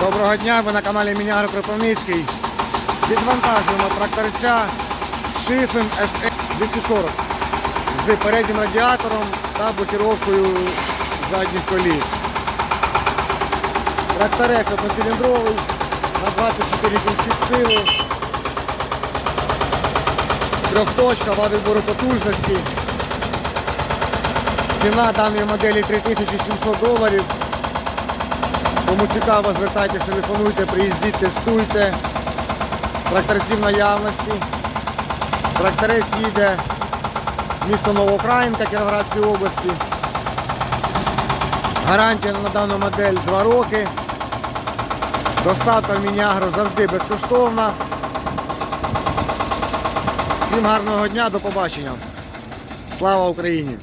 Доброго дня, ви на каналі Мінягро Кропивницький. Відвантажуємо тракторця Шифен SE 240 з переднім радіатором та блокировкою задніх коліс. Тракторець одноциліндровий на 24 кінських сили. Трьохточка, вади вибору потужності. Ціна даної моделі 3700 доларів. Кому цікаво, звертайтесь, телефонуйте, приїздіть, тестуйте. Тракторці в наявності. Тракторець їде в місто Новоукраїнка Кіровоградської області. Гарантія на дану модель 2 роки. Доставка в Мінягро завжди безкоштовна. Всім гарного дня, до побачення. Слава Україні!